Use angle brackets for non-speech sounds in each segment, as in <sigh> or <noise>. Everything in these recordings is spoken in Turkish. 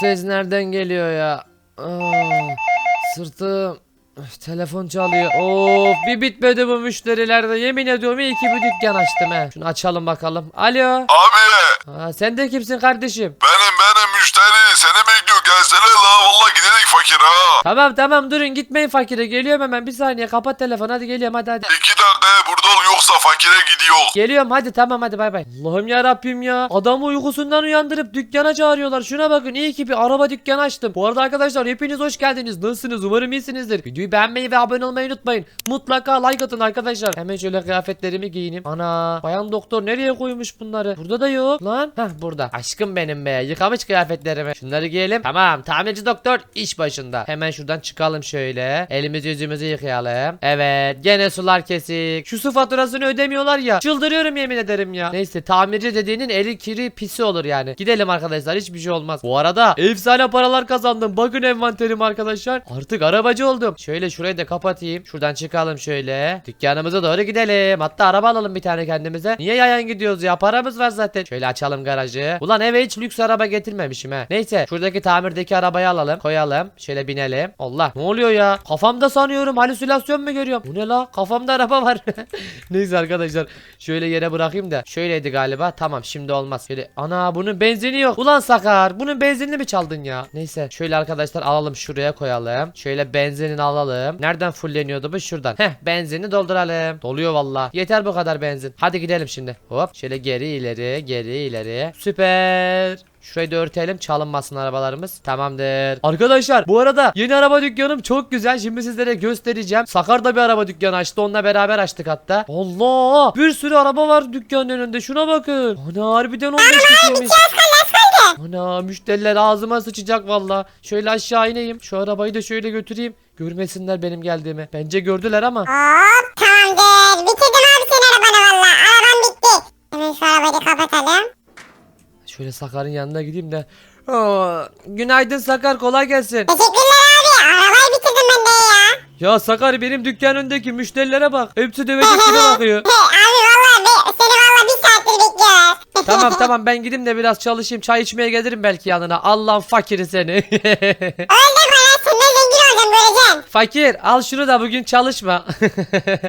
Ses nereden geliyor ya? Aa, sırtım. Öf, Telefon çalıyor. Of bir bitmedi bu müşterilerde. Yemin ediyorum iyi ki bir dükkan açtım he. Şunu açalım bakalım. Alo. Abi Aa, sen de kimsin kardeşim? benim benim müşteri seni bekliyor gelsene la valla gidelim fakir ha. Tamam tamam durun gitmeyin fakire. Geliyorum hemen bir saniye kapat telefonu hadi geliyorum hadi hadi. İki dakika burada ol yoksa fakire gidiyor. Geliyorum hadi tamam hadi bay bay. Allah'ım ya Rabbim ya. Adamı uykusundan uyandırıp dükkana çağırıyorlar. Şuna bakın iyi ki bir araba dükkanı açtım. Bu arada arkadaşlar hepiniz hoş geldiniz. Nasılsınız? Umarım iyisinizdir. Videoyu beğenmeyi ve abone olmayı unutmayın. Mutlaka like atın arkadaşlar. Hemen şöyle kıyafetlerimi giyineyim. Ana bayan doktor nereye koymuş bunları? Burada da yok lan. Heh burada. Aşkım benim be. Yıkamış kıyafetlerimi. Şunları giyelim. Tamam tamirci doktor iş başında. Hemen şuradan çıkalım şöyle. Elimizi yüzümüzü yıkayalım. Evet gene sular kesik. Şu su faturasını ödemiyorlar ya. Çıldırıyorum yemin ederim ya. Neyse tamirci dediğinin eli kiri pisi olur yani. Gidelim arkadaşlar hiçbir şey olmaz. Bu arada efsane paralar kazandım. Bakın envanterim arkadaşlar. Artık arabacı oldum. Şöyle şurayı da kapatayım. Şuradan çıkalım şöyle. Dükkanımıza doğru gidelim. Hatta araba alalım bir tane kendimize. Niye yayan gidiyoruz ya? Paramız var zaten. Şöyle açalım garajı. Ulan eve hiç lüks araba getirmemişim he. Neyse şuradaki tamirdeki arabayı alalım. Koyalım. Şöyle binelim. Allah ne oluyor ya? Kafamda sanıyorum halüsinasyon mu görüyorum? Bu ne la? Kafamda araba var. <laughs> Neyse arkadaşlar. Şöyle yere bırakayım da. Şöyleydi galiba. Tamam şimdi olmaz. Şöyle ana bunun benzini yok. Ulan Sakar bunun benzinini mi çaldın ya? Neyse şöyle arkadaşlar alalım şuraya koyalım. Şöyle benzinini alalım. Nereden fulleniyordu bu? Şuradan. Heh benzini dolduralım. Doluyor valla. Yeter bu kadar benzin. Hadi gidelim şimdi. Hop şöyle geri ileri geri ileri. Süper. Şurayı da örtelim çalınmasın arabalarımız. Tamamdır. Arkadaşlar bu arada yeni araba dükkanım çok güzel. Şimdi sizlere göstereceğim. Sakar da bir araba dükkanı açtı. Onunla beraber açtık hatta. Allah! Bir sürü araba var dükkanın önünde. Şuna bakın. Ana harbiden 15 kişiymiş. Ana müşteriler ağzıma sıçacak valla. Şöyle aşağı ineyim. Şu arabayı da şöyle götüreyim. Görmesinler benim geldiğimi. Bence gördüler ama. Hop tamamdır. Bitirdim abi senin arabanı valla. Araban bitti. Hemen şu arabayı da kapatalım. Şöyle Sakar'ın yanına gideyim de. Aa, günaydın Sakar kolay gelsin. Teşekkürler abi. Arabayı bitirdim ben de ya. Ya Sakar benim dükkan önündeki müşterilere bak. Hepsi dövecek gibi <laughs> bakıyor. He, abi valla be, seni valla bir saattir bekliyoruz. <laughs> tamam tamam ben gideyim de biraz çalışayım. Çay içmeye gelirim belki yanına. Allah'ın fakiri seni. <laughs> Öyle Fakir al şunu da bugün çalışma. <laughs>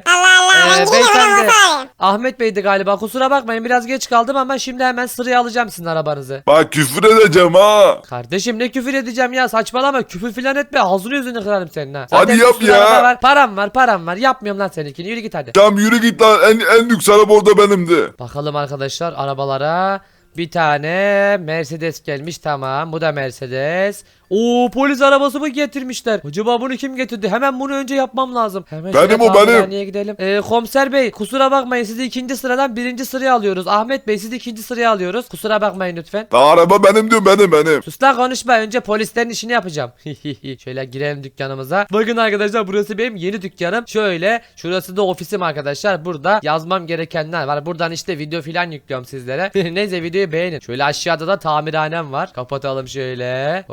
Allah Allah Ee, ben beyefendi. Ahmet Bey'di galiba kusura bakmayın biraz geç kaldım ama şimdi hemen sıraya alacağım sizin arabanızı. Bak küfür edeceğim ha. Kardeşim ne küfür edeceğim ya saçmalama küfür filan etme ağzını yüzünü kırarım senin ha. Hadi bir yap sürü ya. araba Var, param var param var yapmıyorum lan seninkini yürü git hadi. Tamam yürü git lan en, en lüks araba orada benimdi. Bakalım arkadaşlar arabalara. Bir tane Mercedes gelmiş tamam. Bu da Mercedes. Oo polis arabası mı getirmişler? Acaba bunu kim getirdi? Hemen bunu önce yapmam lazım. Hemen Benim şöyle o, benim. tamirhaneye gidelim. Ee, komiser bey kusura bakmayın sizi ikinci sıradan birinci sıraya alıyoruz. Ahmet bey sizi ikinci sıraya alıyoruz. Kusura bakmayın lütfen. La araba benim diyor benim benim. Sus lan konuşma önce polislerin işini yapacağım. <laughs> Şöyle girelim dükkanımıza. Bakın arkadaşlar burası benim yeni dükkanım. Şöyle şurası da ofisim arkadaşlar. Burada yazmam gerekenler var. Buradan işte video filan yüklüyorum sizlere. <laughs> Neyse videoyu beğenin. Şöyle aşağıda da tamirhanem var. Kapatalım şöyle.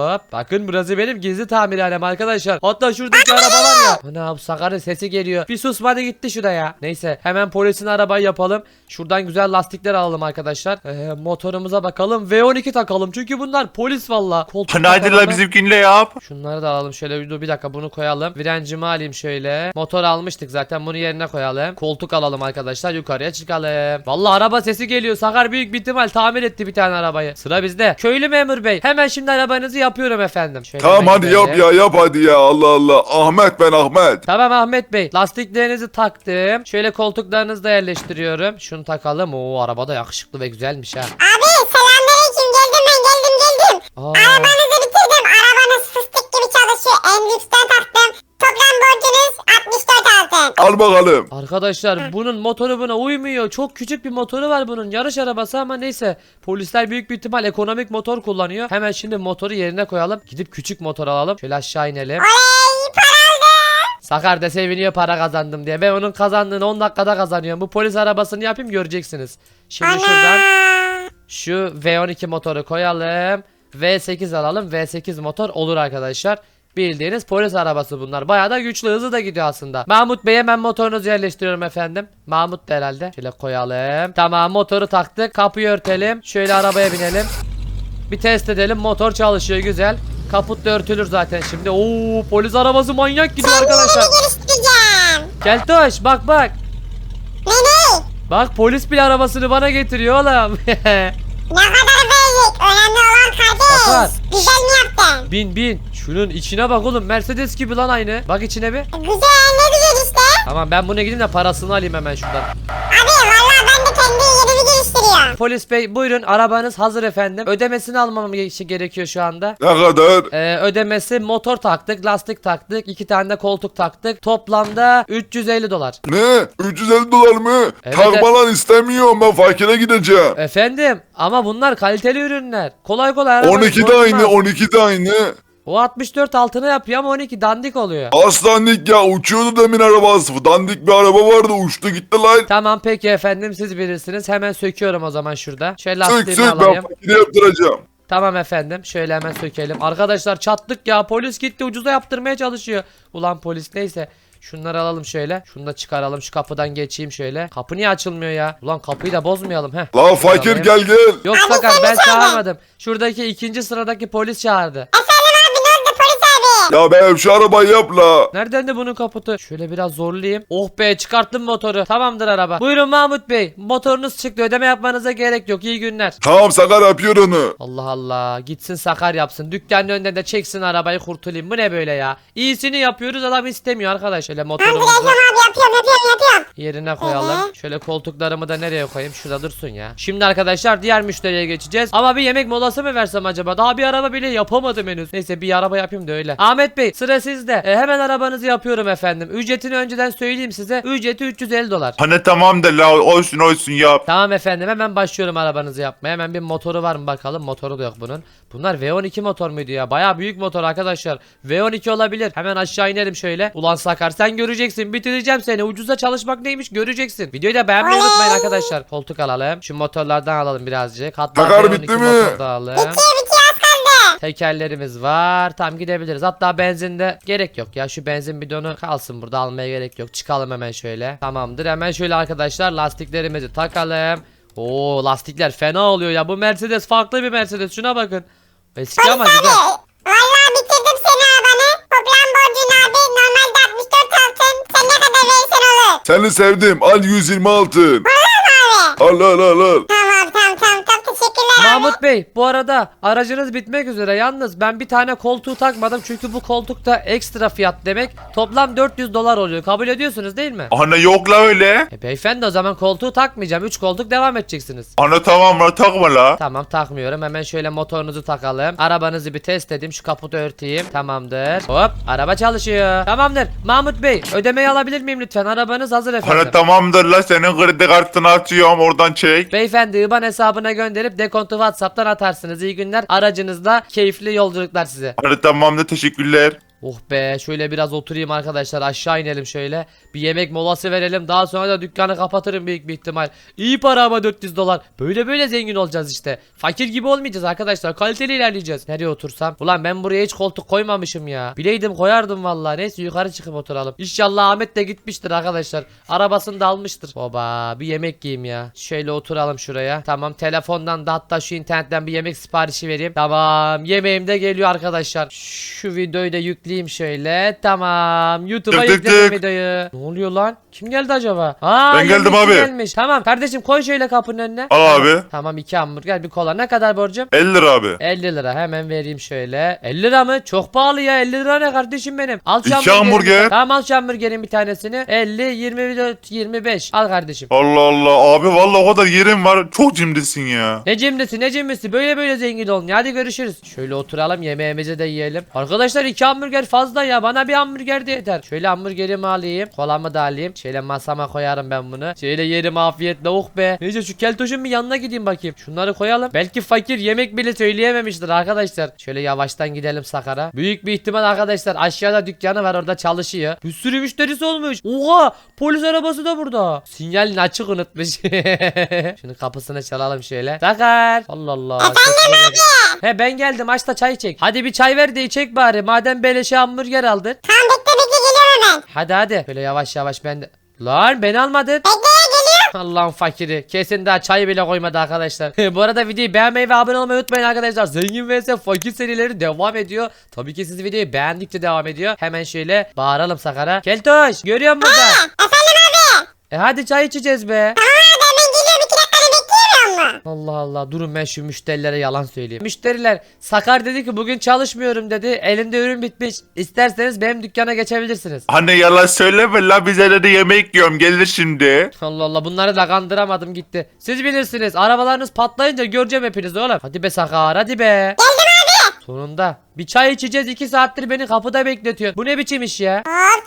Hop. Bakın burası benim gizli tamirhanem arkadaşlar. Hatta şuradaki araba var ya. Ana bu Sakar'ın sesi geliyor. Bir susmadı gitti şuraya. Neyse hemen polisin arabayı yapalım. Şuradan güzel lastikler alalım arkadaşlar. Ee, motorumuza bakalım. V12 takalım. Çünkü bunlar polis valla. Koltuk Günaydın la bizimkinle yap. Şunları da alalım şöyle dur bir dakika bunu koyalım. Virencimi alayım şöyle. Motor almıştık zaten bunu yerine koyalım. Koltuk alalım arkadaşlar yukarıya çıkalım. Vallahi araba sesi geliyor. Sakar büyük bir ihtimal tamir etti bir tane arabayı. Sıra bizde. Köylü memur bey. Hemen şimdi arabanızı yapıyorum efendim. Şöyle Tamam hadi gidelim. yap ya yap hadi ya Allah Allah. Ahmet ben Ahmet. Tamam Ahmet Bey. Lastiklerinizi taktım. Şöyle koltuklarınızı da yerleştiriyorum. Şunu takalım. Oo araba da yakışıklı ve güzelmiş ha. Abi selamünaleyküm geldim ben geldim geldim. Aa, Arabanızı bitirdim. Arabanız fıstık gibi çalışıyor. En lüksten 64 altın. Al bakalım. Arkadaşlar bunun motoru buna uymuyor. Çok küçük bir motoru var bunun. Yarış arabası ama neyse. Polisler büyük bir ihtimal ekonomik motor kullanıyor. Hemen şimdi motoru yerine koyalım. Gidip küçük motor alalım. Şöyle aşağı inelim. Oley para aldım. Sakar da seviniyor para kazandım diye. Ben onun kazandığını 10 dakikada kazanıyorum. Bu polis arabasını yapayım göreceksiniz. Şimdi şuradan Ana. şu V12 motoru koyalım. V8 alalım. V8 motor olur arkadaşlar. Bildiğiniz polis arabası bunlar. Bayağı da güçlü hızlı da gidiyor aslında. Mahmut Bey hemen motorunuzu yerleştiriyorum efendim. Mahmut da herhalde. Şöyle koyalım. Tamam motoru taktık. Kapıyı örtelim. Şöyle arabaya binelim. Bir test edelim. Motor çalışıyor güzel. Kaput da örtülür zaten şimdi. Oo polis arabası manyak gidiyor arkadaşlar. Kendimi geliştireceğim. Keltoş bak bak. Ne ne? Bak polis bile arabasını bana getiriyor oğlum. <laughs> Ne kadar verecek? Önemli olan kardeş. Güzel mi yaptın? bin bin. Şunun içine bak oğlum. Mercedes gibi lan aynı. Bak içine bir. Güzel ne güzel işte. Tamam ben bunu gideyim de parasını alayım hemen şuradan. Abi valla ben de kendi yerimi geliştiriyorum. Polis bey buyurun arabanız hazır efendim. Ödemesini almam ge- gerekiyor şu anda. Ne kadar? Ee, ödemesi motor taktık, lastik taktık, iki tane de koltuk taktık. Toplamda 350 dolar. Ne? 350 dolar mı? Evet, Takma lan istemiyorum ben fakire gideceğim. Efendim ama bunlar kaliteli ürünler. Kolay kolay araba 12 de bozulmaz. aynı 12 de aynı. O 64 altına yapıyor ama 12 dandik oluyor. Aslandik ya uçuyordu demin arabası. Dandik bir araba vardı uçtu gitti lan. Tamam peki efendim siz bilirsiniz. Hemen söküyorum o zaman şurada. Şöyle Sık lastiğimi sık ben alayım. fakire yaptıracağım. Tamam efendim. Şöyle hemen sökelim. Arkadaşlar çattık ya. Polis gitti ucuza yaptırmaya çalışıyor. Ulan polis neyse. Şunları alalım şöyle. Şunu da çıkaralım. Şu kapıdan geçeyim şöyle. Kapı niye açılmıyor ya? Ulan kapıyı da bozmayalım. Heh. La fakir Alayım. gel gel. Yok sakar ben çağırmadım. Şuradaki ikinci sıradaki polis çağırdı. Efendim abi ne oldu polis abi? Ya ben şu arabayı yap la. Nereden de bunun kaputu? Şöyle biraz zorlayayım. Oh be çıkarttım motoru. Tamamdır araba. Buyurun Mahmut Bey. Motorunuz çıktı. Ödeme yapmanıza gerek yok. İyi günler. Tamam Sakar yapıyor onu. Allah Allah. Gitsin sakar yapsın. Dükkanın önünde de çeksin arabayı kurtulayım. Bu ne böyle ya? İyisini yapıyoruz adam istemiyor arkadaş. Şöyle motorumuzu yapıyorum yapıyorum yapıyorum. yerine koyalım. Şöyle koltuklarımı da nereye koyayım? Şurada dursun ya. Şimdi arkadaşlar diğer müşteriye geçeceğiz. Ama bir yemek molası mı versem acaba? Daha bir araba bile yapamadım henüz. Neyse bir araba yapayım da öyle. Ahmet Bey sıra sizde. E, hemen arabanızı yapıyorum efendim. Ücretini önceden söyleyeyim size. Ücreti 350 dolar. Hani tamam da la olsun olsun yap. Tamam efendim hemen başlıyorum arabanızı yapmaya. Hemen bir motoru var mı bakalım. Motoru da yok bunun. Bunlar V12 motor muydu ya? Baya büyük motor arkadaşlar. V12 olabilir. Hemen aşağı inelim şöyle. Ulan Sakar sen göreceksin. Bitireceğim seni. Ucuza çalışmak neymiş göreceksin. Videoyu da beğenmeyi unutmayın arkadaşlar. Koltuk alalım. Şu motorlardan alalım birazcık. Hatta Sakar V12 bitti mi? motor da alalım. Tekerlerimiz var. Tam gidebiliriz. Hatta benzinde gerek yok ya. Şu benzin bidonu kalsın burada almaya gerek yok. Çıkalım hemen şöyle. Tamamdır. Hemen şöyle arkadaşlar lastiklerimizi takalım. Oo lastikler fena oluyor ya. Bu Mercedes farklı bir Mercedes. Şuna bakın. Eski ama güzel. abi. Valla bitirdim seni arabanı. Toplam borcun abi normalde 64 altın. Sen ne kadar verirsen olur. Seni sevdim al 126. Abi. Al al al al. Tamam Mahmut Bey bu arada aracınız bitmek üzere. Yalnız ben bir tane koltuğu takmadım. Çünkü bu koltukta ekstra fiyat demek. Toplam 400 dolar oluyor. Kabul ediyorsunuz değil mi? Hani yok la öyle. E beyefendi o zaman koltuğu takmayacağım. 3 koltuk devam edeceksiniz. Hani tamam la takma la. Tamam takmıyorum. Hemen şöyle motorunuzu takalım. Arabanızı bir test edeyim. Şu kaputu örteyim. Tamamdır. Hop araba çalışıyor. Tamamdır. Mahmut Bey ödemeyi alabilir miyim lütfen? Arabanız hazır efendim. Hani tamamdır la senin kredi kartını açıyorum oradan çek. Beyefendi IBAN hesabına gönderip dekontu WhatsApp'tan atarsınız. İyi günler. Aracınızda keyifli yolculuklar size. Hani tamamdır teşekkürler. Oh be şöyle biraz oturayım arkadaşlar aşağı inelim şöyle. Bir yemek molası verelim daha sonra da dükkanı kapatırım büyük bir ihtimal. İyi para ama 400 dolar. Böyle böyle zengin olacağız işte. Fakir gibi olmayacağız arkadaşlar kaliteli ilerleyeceğiz. Nereye otursam? Ulan ben buraya hiç koltuk koymamışım ya. Bileydim koyardım vallahi. Neyse yukarı çıkıp oturalım. İnşallah Ahmet de gitmiştir arkadaşlar. Arabasını da almıştır. Baba bir yemek yiyeyim ya. Şöyle oturalım şuraya. Tamam telefondan da hatta şu internetten bir yemek siparişi vereyim. Tamam yemeğim de geliyor arkadaşlar. Şu videoyu da yükleyeyim şöyle. Tamam YouTube'a Tık tık yükledim tık. videoyu. Ne oluyor lan? Kim geldi acaba? Aa, Ben geldim yemekçi abi. Gelmiş. Tamam kardeşim koy şöyle kapının önüne. Al abi. Tamam iki hamburger bir kola. Ne kadar borcum? 50 lira abi. 50 lira hemen vereyim şöyle. 50 lira mı? Çok pahalı ya. 50 lira ne kardeşim benim? Al şu İki hamburgerin bir hamburger. tane- Tamam al şu hamburgerin bir tanesini. 50, 24, 25. Al kardeşim. Allah Allah abi vallahi o kadar yerim var. Çok cimrisin ya. Ne cimrisi ne cimrisi böyle böyle zengin olun ya. hadi görüşürüz. Şöyle oturalım yemeğimizi de yiyelim. Arkadaşlar iki hamburger fazla ya bana bir hamburger de yeter. Şöyle hamburgerimi alayım kolamı da alayım. Şöyle masama koyarım ben bunu. Şöyle yerim afiyetle oh be. Neyse şu keltoşun bir yanına gideyim bakayım. Şunları koyalım. Belki fakir yemek bile söyleyememiştir arkadaşlar. Şöyle yavaştan gidelim Sakar'a. Büyük bir ihtimal arkadaşlar aşağıda dükkanı var orada çalışıyor. Bir sürü müşterisi olmuş. Oha polis arabası da burada. Sinyalini açık unutmuş. <laughs> Şunu kapısını çalalım şöyle. Sakar. Allah Allah. sesine bak. He ben geldim aç da çay çek. Hadi bir çay ver de içek bari. Madem beleşe hamburger aldın. Tamam bekle hemen. Hadi hadi. Böyle yavaş yavaş ben de. Lan beni almadın. Bekle geliyorum. Allah'ın fakiri. Kesin daha çay bile koymadı arkadaşlar. <laughs> Bu arada videoyu beğenmeyi ve abone olmayı unutmayın arkadaşlar. Zengin vs fakir serileri devam ediyor. Tabii ki siz videoyu beğendikçe devam ediyor. Hemen şöyle bağıralım Sakar'a. Keltoş görüyor musun burada? Efendim abi. E hadi çay içeceğiz be. Tamam abi mu? Allah Allah durun ben şu müşterilere yalan söyleyeyim. Müşteriler Sakar dedi ki bugün çalışmıyorum dedi. Elinde ürün bitmiş. İsterseniz benim dükkana geçebilirsiniz. Anne yalan söyleme la bize dedi yemek yiyorum gelir şimdi. Allah Allah bunları da kandıramadım gitti. Siz bilirsiniz arabalarınız patlayınca göreceğim hepiniz oğlum. Hadi be Sakar hadi be. Geldim abi. Sonunda. Bir çay içeceğiz 2 saattir beni kapıda bekletiyor. Bu ne biçim iş ya? Hop.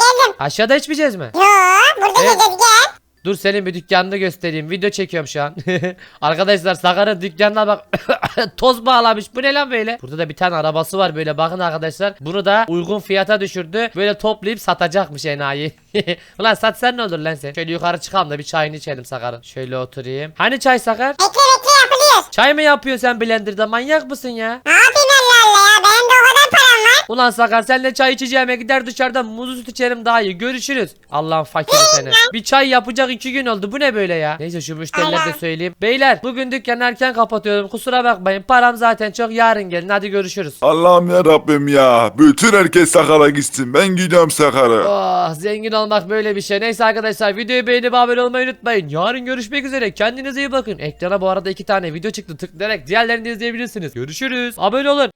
Geldim. Aşağıda içmeyeceğiz mi? Yo burada Evet. yiyeceğiz gel. Dur senin bir dükkanını göstereyim. Video çekiyorum şu an. <laughs> arkadaşlar Sakar'ın dükkanına bak. <coughs> Toz bağlamış. Bu ne lan böyle? Burada da bir tane arabası var böyle. Bakın arkadaşlar. Bunu da uygun fiyata düşürdü. Böyle toplayıp satacakmış enayi. <laughs> Ulan satsan ne olur lan sen? Şöyle yukarı çıkalım da bir çayını içelim Sakar'ın. Şöyle oturayım. Hani çay Sakar? Bekle bekle yapılıyor. Çay mı yapıyorsun sen blenderda? Manyak mısın ya? Ne yapayım Allah ya. Benim de o kadar. Ulan Sakar senle çay içeceğime gider dışarıda muzlu süt içerim daha iyi. Görüşürüz. Allah'ın fakiri seni. <laughs> Bir çay yapacak iki gün oldu. Bu ne böyle ya? Neyse şu müşterilere de söyleyeyim. Beyler bugün dükkanı erken kapatıyorum. Kusura bakmayın. Param zaten çok. Yarın gelin. Hadi görüşürüz. Allah'ım ya Rabbim ya. Bütün herkes Sakar'a gitsin. Ben gidiyorum Sakar'a. Oh zengin olmak böyle bir şey. Neyse arkadaşlar videoyu beğenip abone olmayı unutmayın. Yarın görüşmek üzere. Kendinize iyi bakın. Ekrana bu arada iki tane video çıktı. Tıklayarak diğerlerini de izleyebilirsiniz. Görüşürüz. Abone olun.